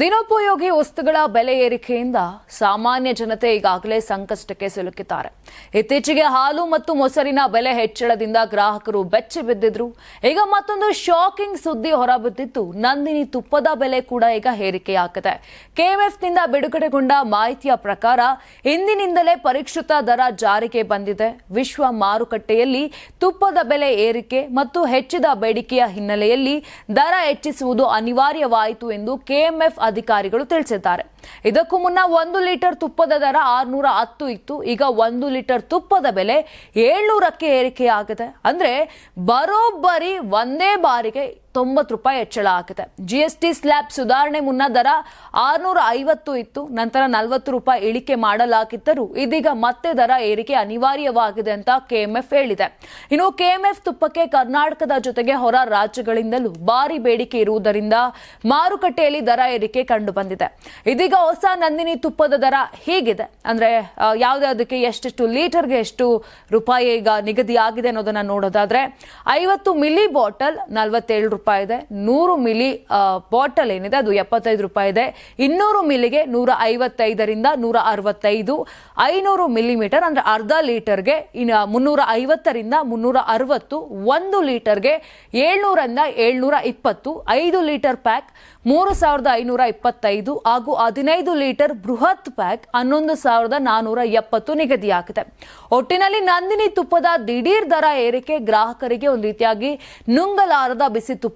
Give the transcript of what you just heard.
ದಿನೋಪಯೋಗಿ ವಸ್ತುಗಳ ಬೆಲೆ ಏರಿಕೆಯಿಂದ ಸಾಮಾನ್ಯ ಜನತೆ ಈಗಾಗಲೇ ಸಂಕಷ್ಟಕ್ಕೆ ಸಿಲುಕಿದ್ದಾರೆ. ಇತ್ತೀಚೆಗೆ ಹಾಲು ಮತ್ತು ಮೊಸರಿನ ಬೆಲೆ ಹೆಚ್ಚಳದಿಂದ ಗ್ರಾಹಕರು ಬೆಚ್ಚಿ ಬಿದ್ದಿದ್ರು. ಈಗ ಮತ್ತೊಂದು ಶಾಕಿಂಗ್ ಸುದ್ದಿ ಹೊರಬಿದ್ದಿದ್ದು, ನಂದಿನಿ ತುಪ್ಪದ ಬೆಲೆ ಕೂಡ ಈಗ ಏರಿಕೆಯಾಗಿದೆ. ಕೆಎಂಎಫ್ನಿಂದ ಬಿಡುಗಡೆಗೊಂಡ ಮಾಹಿತಿಯ ಪ್ರಕಾರ, ಇಂದಿನಿಂದಲೇ ಪರಿಷ್ಕೃತ ದರ ಜಾರಿಗೆ ಬಂದಿದೆ. ವಿಶ್ವ ಮಾರುಕಟ್ಟೆಯಲ್ಲಿ ತುಪ್ಪದ ಬೆಲೆ ಏರಿಕೆ ಮತ್ತು ಹೆಚ್ಚಿದ ಬೇಡಿಕೆಯ ಹಿನ್ನೆಲೆಯಲ್ಲಿ ದರ ಹೆಚ್ಚಿಸುವುದು ಅನಿವಾರ್ಯವಾಯಿತು ಎಂದು ಕೆಎಂಎಫ್ ಅಧಿಕಾರಿಗಳು ತಿಳಿಸಿದ್ದಾರೆ. ಇದಕ್ಕೂ ಮುನ್ನ ಒಂದು ಲೀಟರ್ ತುಪ್ಪದ ದರ ಆರ್ನೂರ ಹತ್ತು ಇತ್ತು. ಈಗ ಒಂದು ಲೀಟರ್ ತುಪ್ಪದ ಬೆಲೆ ಏಳ್ನೂರಕ್ಕೆ ಏರಿಕೆಯಾಗಿದೆ. ಅಂದ್ರೆ ಬರೋಬ್ಬರಿ ಒಂದೇ ಬಾರಿಗೆ ತೊಂಬತ್ತು ರೂಪಾಯಿ ಹೆಚ್ಚಳ ಆಗಿದೆ ಟಿ ಸ್ಲ್ಯಾಬ್ ಸುಧಾರಣೆ ಮುನ್ನ ದರ ಆರುನೂರ ಐವತ್ತು ಇತ್ತು. ನಂತರ ನಲವತ್ತು ರೂಪಾಯಿ ಇಳಿಕೆ ಮಾಡಲಾಗಿದ್ದರೂ ಇದೀಗ ಮತ್ತೆ ದರ ಏರಿಕೆ ಅನಿವಾರ್ಯವಾಗಿದೆ ಅಂತ ಕೆಎಂಎಫ್ ಹೇಳಿದೆ. ಇನ್ನು ಕೆಎಂಎಫ್ ತುಪ್ಪಕ್ಕೆ ಕರ್ನಾಟಕದ ಜೊತೆಗೆ ಹೊರ ರಾಜ್ಯಗಳಿಂದಲೂ ಭಾರಿ ಬೇಡಿಕೆ ಇರುವುದರಿಂದ ಮಾರುಕಟ್ಟೆಯಲ್ಲಿ ದರ ಏರಿಕೆ ಕಂಡು ಬಂದಿದೆ ಇದೀಗ ಹೊಸ ನಂದಿನಿ ತುಪ್ಪದ ದರ ಹೀಗಿದೆ. ಅಂದ್ರೆ ಯಾವುದ್ಯಾವುದಕ್ಕೆ ಎಷ್ಟೆಷ್ಟು ಲೀಟರ್ಗೆ ಎಷ್ಟು ರೂಪಾಯಿ ಈಗ ನಿಗದಿ ಆಗಿದೆ ಅನ್ನೋದನ್ನ ನೋಡೋದಾದ್ರೆ, ಐವತ್ತು ಮಿಲಿ ಬಾಟಲ್ ನಲವತ್ತೇಳು ರೂಪಾಯಿ ಇದೆ. ನೂರು ಮಿಲಿ ಬಾಟಲ್ ಏನಿದೆ, ಅದು ಎಪ್ಪತ್ತೈದು ರೂಪಾಯಿ ಇದೆ. ಇನ್ನೂರು ಮಿಲಿಗೆ ನೂರ ಐವತ್ತೈದರಿಂದ ನೂರ ಅರವತ್ತೈದು. ಐನೂರು ಮಿಲಿಮೀಟರ್ ಅಂದ್ರೆ ಅರ್ಧ ಲೀಟರ್ಗೆ ಇನ್ನು ಮುನ್ನೂರ ಐವತ್ತರಿಂದ ಮುನ್ನೂರ ಅರವತ್ತು. ಒಂದು ಲೀಟರ್ಗೆ ಏಳ್ನೂರಿಂದ ಏಳ್ನೂರ ಇಪ್ಪತ್ತು. ಐದು ಲೀಟರ್ ಪ್ಯಾಕ್ ಮೂರು ಸಾವಿರದ ಐನೂರ ಇಪ್ಪತ್ತೈದು. ಹಾಗೂ ಹದಿನೈದು ಲೀಟರ್ ಬೃಹತ್ ಪ್ಯಾಕ್ ಹನ್ನೊಂದು ಸಾವಿರದ ನಾನೂರ ಎಪ್ಪತ್ತು ನಿಗದಿಯಾಗಿದೆ ಒಟ್ಟಿನಲ್ಲಿ ನಂದಿನಿ ತುಪ್ಪದ ದಿಢೀರ್ ದರ ಏರಿಕೆ ಗ್ರಾಹಕರಿಗೆ ಒಂದು ರೀತಿಯಾಗಿ ನುಂಗಲಾರದ ಬಿಸಿ ತುಪ್ಪ